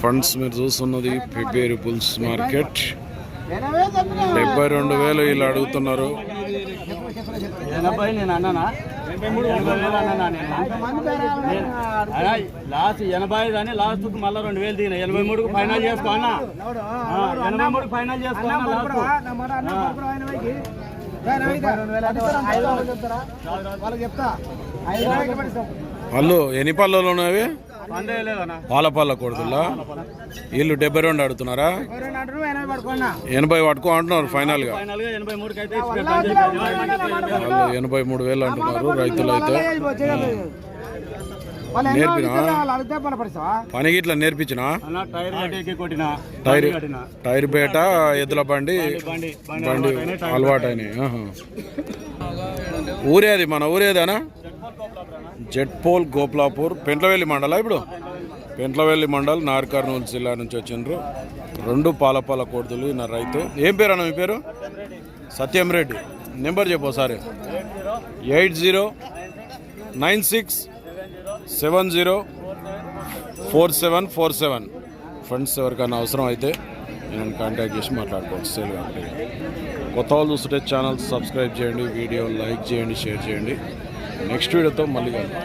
Funds మీరు చూస్తున్నది Pebbair pulls market. డెబ్బై రెండు వేలు వీళ్ళు అడుగుతున్నారు. ఎనభై లాస్ట్ ఎనభై కానీ లాస్ట్ మళ్ళీ రెండు వేలు దిగిన ఎనభై మూడుకు ఫైనల్ చేసుకో అన్న ఆ, ఎనభై మూడుకు ఫైనల్ చేసుకో అన్న లాస్ట్ వాళ్ళకి చెప్తా. పళ్ళు ఎన్ని పళ్ళు ఉన్నవి పండే లేదన్నా పాల పళ్ళ కొడుతులా వీళ్ళు డెబ్బై రెండు అడుగుతున్నారా ఎనభై పట్టుకో అంటున్నారు ఫైనల్గా. వాళ్ళు ఎనభై మూడు వేలు అంటున్నారు రైతులు అయితే నేర్పినా? పని గిట్ల నేర్పించిన? అన్న టైర్ టైర్ పేట ఎద్దుల బండి? బండి బండి అలవాటైన ఊరేది మన ఊరేదేనా? జెట్పోల్ గోప్లాపూర్ పెంట్లవెల్లి మండల ఇప్పుడు? పెంట్లవెల్లి మండల్ నార్కర్నూలు జిల్లా నుంచి వచ్చిండ్రు. రెండు పాలపాల కోడుతులు నా రైతు. ఏం పేరు అన్న మీ పేరు? సత్యం రెడ్డి. నెంబర్ చెప్పు ఒకసారి. Eight zero nine six seven zero four seven four seven. Friends ఎవరికైనా అవసరం అయితే నేను కాంటాక్ట్ చేసి మాట్లాడుకోవచ్చు. సేల్ కాబట్టి కొత్త వాళ్ళు చూస్తుంటే ఛానల్ సబ్స్క్రైబ్ చేయండి వీడియో లైక్ చేయండి షేర్ చేయండి. నెక్స్ట్ వీడియోతో మళ్ళీ కలుగుతాం